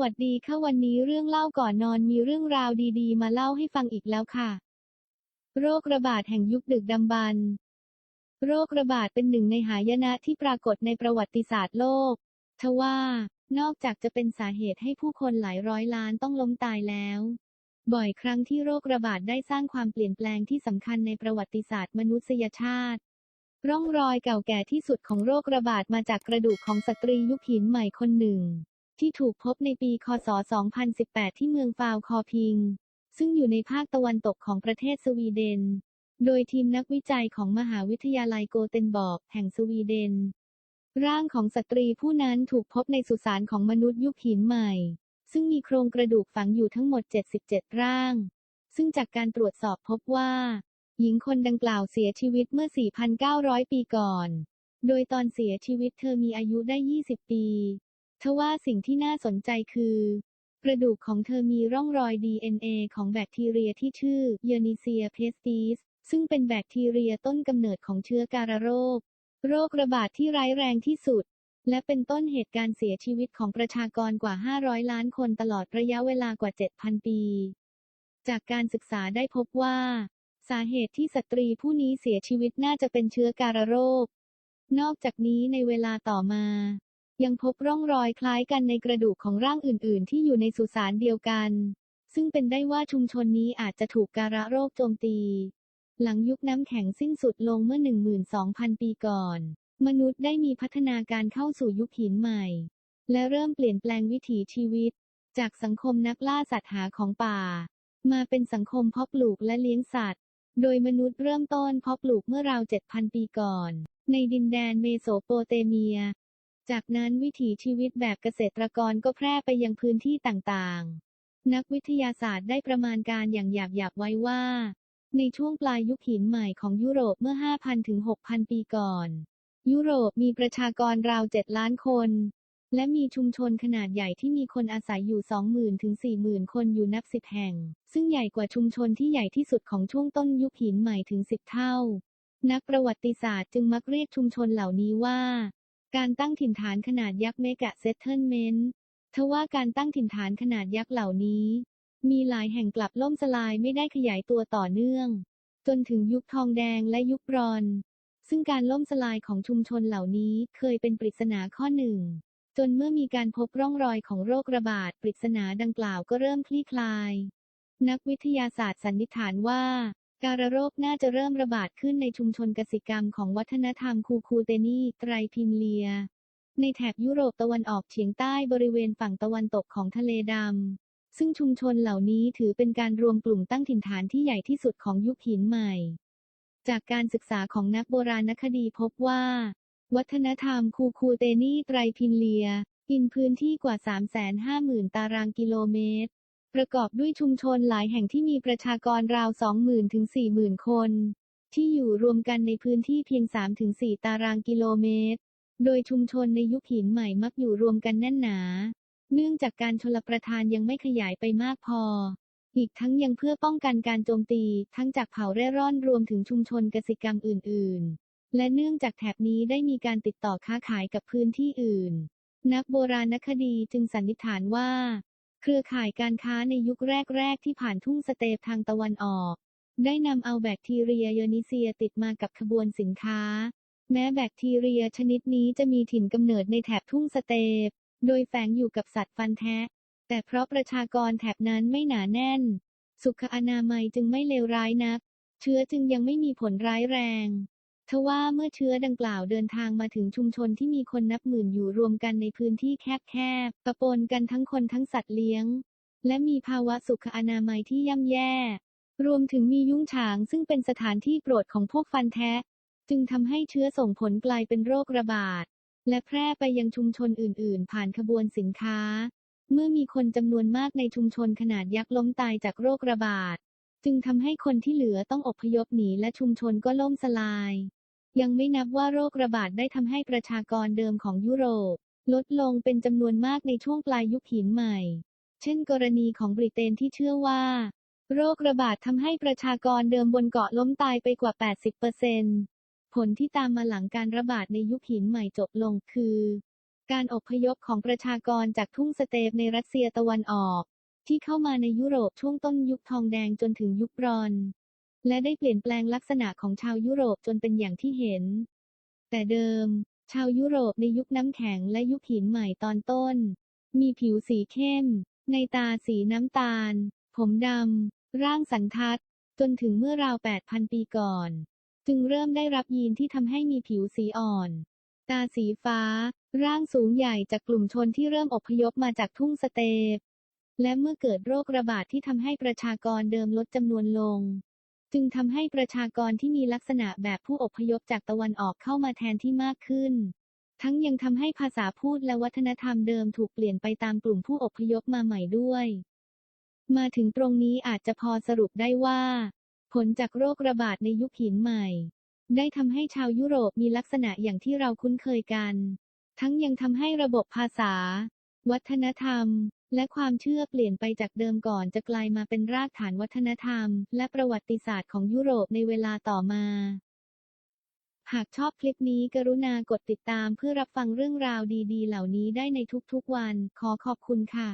วัสดีค่ะวันนี้เรื่องเล่าก่อนนอนมีเรื่องราวดีๆ มาเล่าให้ฟังอีกแล้วค่ะ โรคระบาดแห่งยุคดึกดำบรรพ์โรคระบาดเป็นหนึ่งในหายนะที่ปรากฏในประวัติศาสตร์โลก ทว่านอกจากจะเป็นสาเหตุให้ผู้คนหลายร้อยล้านต้องล้มตายแล้ว บ่อยครั้งที่โรคระบาดได้สร้างความเปลี่ยนแปลงที่สำคัญในประวัติศาสตร์มนุษยชาติ ร่องรอยเก่าแก่ที่สุดของโรคระบาดมาจากกระดูกของสตรียุคหินใหม่คนหนึ่ง ที่ถูกพบในปี คศ 2018 ที่เมืองฟาวคอพิง ซึ่งอยู่ในภาคตะวันตกของประเทศสวีเดน โดยทีมนักวิจัยของมหาวิทยาลัยโกเทนบอร์กแห่งสวีเดน ร่างของสตรีผู้นั้นถูกพบในสุสานของมนุษย์ยุคหินใหม่ ซึ่งมีโครงกระดูกฝังอยู่ทั้งหมด 77 ร่าง ซึ่งจากการตรวจสอบพบว่า หญิงคนดังกล่าวเสียชีวิตเมื่อ 4,900 ปีก่อน โดยตอนเสียชีวิตเธอมีอายุได้ 20 ปี ทว่าสิ่งที่น่าสนใจคือกระดูกของเธอมีร่องรอย DNA ของแบคทีเรียที่ชื่อ Yersinia pestis ซึ่งเป็นแบคทีเรียต้นกำเนิดของเชื้อการโรค โรคระบาดที่ร้ายแรงที่สุด และเป็นต้นเหตุการเสียชีวิตของประชากรกว่า 500 ล้านคนตลอดระยะเวลากว่า 7,000 ปี จากการศึกษาได้พบว่า สาเหตุที่สตรีผู้นี้เสียชีวิตน่าจะเป็นเชื้อการโรค นอกจากนี้ในเวลาต่อมา ยังพบร่องรอยคล้ายกันในกระดูกของร่างอื่น ๆ ที่อยู่ในสุสานเดียวกัน ซึ่งเป็นได้ว่าชุมชนนี้อาจจะถูกการะโรคโจมตี หลังยุคน้ำแข็งสิ้นสุดลงเมื่อ 12,000 ปีก่อน มนุษย์ได้มีพัฒนาการเข้าสู่ยุคหินใหม่ และเริ่มเปลี่ยนแปลงวิถีชีวิต จากสังคมนักล่าสัตว์หาของป่า มาเป็นสังคมเพาะปลูกและเลี้ยงสัตว์ โดยมนุษย์เริ่มต้นเพาะปลูกเมื่อราว 7,000 ปีก่อน ในดินแดนเมโสโปเตเมีย จากนั้นวิถีชีวิตแบบเกษตรกรก็แพร่ไปยังพื้นที่ต่างๆ นักวิทยาศาสตร์ได้ประมาณการอย่างหยาบๆไว้ว่า ในช่วงปลายยุคหินใหม่ของยุโรปเมื่อ 5,000 ถึง 6,000 ปีก่อน ยุโรปมีประชากรราว 7 ล้านคน และมีชุมชนขนาดใหญ่ที่มีคนอาศัยอยู่ 20,000 ถึง 40,000 คนอยู่นับสิบแห่ง ซึ่งใหญ่กว่าชุมชนที่ใหญ่ที่สุดของช่วงต้นยุคหินใหม่ถึง 10 เท่า นักประวัติศาสตร์จึงมักเรียกชุมชนเหล่านี้ว่า การตั้งถิ่นฐานขนาดยักษ์เมกะเซตเทิลเมนต์ทว่าการตั้งถิ่นฐานขนาดยักษ์เหล่านี้ มีหลายแห่งกลับล่มสลายไม่ได้ขยายตัวต่อเนื่อง จนถึงยุคทองแดงและยุคบรอนซ์ซึ่งการล่มสลายของชุมชนเหล่านี้เคยเป็นปริศนาข้อหนึ่ง จนเมื่อมีการพบร่องรอยของโรคระบาดปริศนาดังกล่าวก็เริ่มคลี่คลาย นักวิทยาศาสตร์สันนิษฐานว่า การโรคน่าจะเริ่มระบาดขึ้นในชุมชนกสิกรรมของวัฒนธรรมคูคูเตนีไตรพิมเลีย ในแถบยุโรปตะวันออกเฉียงใต้บริเวณฝั่งตะวันตกของทะเลดำ ซึ่งชุมชนเหล่านี้ถือเป็นการรวมกลุ่มตั้งถิ่นฐานที่ใหญ่ที่สุดของยุคหินใหม่ จากการศึกษาของนักโบราณคดีพบว่า วัฒนธรรมคูคูเตนีไตรพินเลียกินพื้นที่กว่า 350,000 ตารางกิโลเมตร ประกอบด้วยชุมชนหลายแห่งที่มีประชากรราว 20,000 ถึง 40,000 คน ที่อยู่รวมกันในพื้นที่เพียง 3-4 ตารางกิโลเมตร โดยชุมชนในยุคหินใหม่มักอยู่รวมกันแน่นหนา เนื่องจากการชลประทานยังไม่ขยายไปมากพอ อีกทั้งยังเพื่อป้องกันการโจมตี ทั้งจากเผ่าเร่ร่อนรวมถึงชุมชนกสิกรรมอื่น ๆ และเนื่องจากแถบนี้ได้มีการติดต่อค้าขายกับพื้นที่อื่น นักโบราณคดีจึงสันนิษฐานว่า เครือข่ายการค้าในยุคแรก ๆ ที่ผ่านทุ่งสเตปทางตะวันออก ได้นำเอาแบคทีเรียโยนิเซียติดมากับขบวนสินค้า แม้แบคทีเรียชนิดนี้จะมีถิ่นกำเนิดในแถบทุ่งสเตป โดยแฝงอยู่กับสัตว์ฟันแทะ แต่เพราะประชากรแถบนั้นไม่หนาแน่น สุขอนามัยจึงไม่เลวร้ายนัก เชื้อจึงยังไม่มีผลร้ายแรง ทว่าเมื่อเชื้อดังกล่าวเดินทางมาถึงชุมชนที่มีคนนับหมื่นอยู่รวมกันในพื้นที่แคบๆ ปะปนกันทั้งคนทั้งสัตว์เลี้ยง และมีภาวะสุขอนามัยที่ย่ำแย่ รวมถึงมียุ้งฉางซึ่งเป็นสถานที่โปรดของพวกฟันแทะจึงทำให้เชื้อส่งผลกลายเป็นโรคระบาด และแพร่ไปยังชุมชนอื่นๆ ผ่านขบวนสินค้า เมื่อมีคนจำนวนมากในชุมชนขนาดยักษ์ล้มตายจากโรคระบาด จึงทำให้คนที่เหลือต้องอพยพหนีและชุมชนก็ล่มสลาย ยังไม่นับว่าโรคระบาดได้ทำให้ประชากรเดิมของยุโรป ลดลงเป็นจำนวนมากในช่วงปลายยุคหินใหม่ เช่นกรณีของบริเตนที่เชื่อว่า โรคระบาดทำให้ประชากรเดิมบนเกาะล้มตายไปกว่า 80%ผลที่ตามมาหลังการระบาดในยุคหินใหม่จบลงคือ การอพยพของประชากรจากทุ่งสเตปในรัสเซียตะวันออก ที่เข้ามาในยุโรปช่วงต้นยุคทองแดงจนถึงยุคบรอนซ์ และได้เปลี่ยนแปลงลักษณะของชาวยุโรปจนเป็นอย่างที่เห็น แต่เดิม ชาวยุโรปในยุคน้ำแข็งและยุคหินใหม่ตอนต้น มีผิวสีเข้ม ในตาสีน้ำตาล ผมดำ ร่างสันทัด จนถึงเมื่อราว 8,000 ปีก่อน จึงเริ่มได้รับยีนที่ทำให้มีผิวสีอ่อน ตาสีฟ้า ร่างสูงใหญ่จากกลุ่มชนที่เริ่มอพยพมาจากทุ่งสเตปและเมื่อเกิดโรคระบาดที่ทำให้ประชากรเดิมลดจำนวนลง จึงทำให้ประชากรที่มีลักษณะแบบผู้อพยพจากตะวันออกเข้ามาแทนที่มากขึ้น ทั้งยังทำให้ภาษาพูดและวัฒนธรรมเดิมถูกเปลี่ยนไปตามกลุ่มผู้อพยพมาใหม่ด้วย มาถึงตรงนี้อาจจะพอสรุปได้ว่า ผลจากโรคระบาดในยุคหินใหม่ ได้ทำให้ชาวยุโรปมีลักษณะอย่างที่เราคุ้นเคยกัน ทั้งยังทำให้ระบบภาษา วัฒนธรรม และความเชื่อเปลี่ยนไปจากเดิมก่อนจะกลายมาเป็นรากฐานวัฒนธรรม และประวัติศาสตร์ของยุโรปในเวลาต่อมา หากชอบคลิปนี้กรุณากดติดตามเพื่อรับฟังเรื่องราวดีๆ เหล่านี้ได้ในทุกๆวัน ขอขอบคุณค่ะ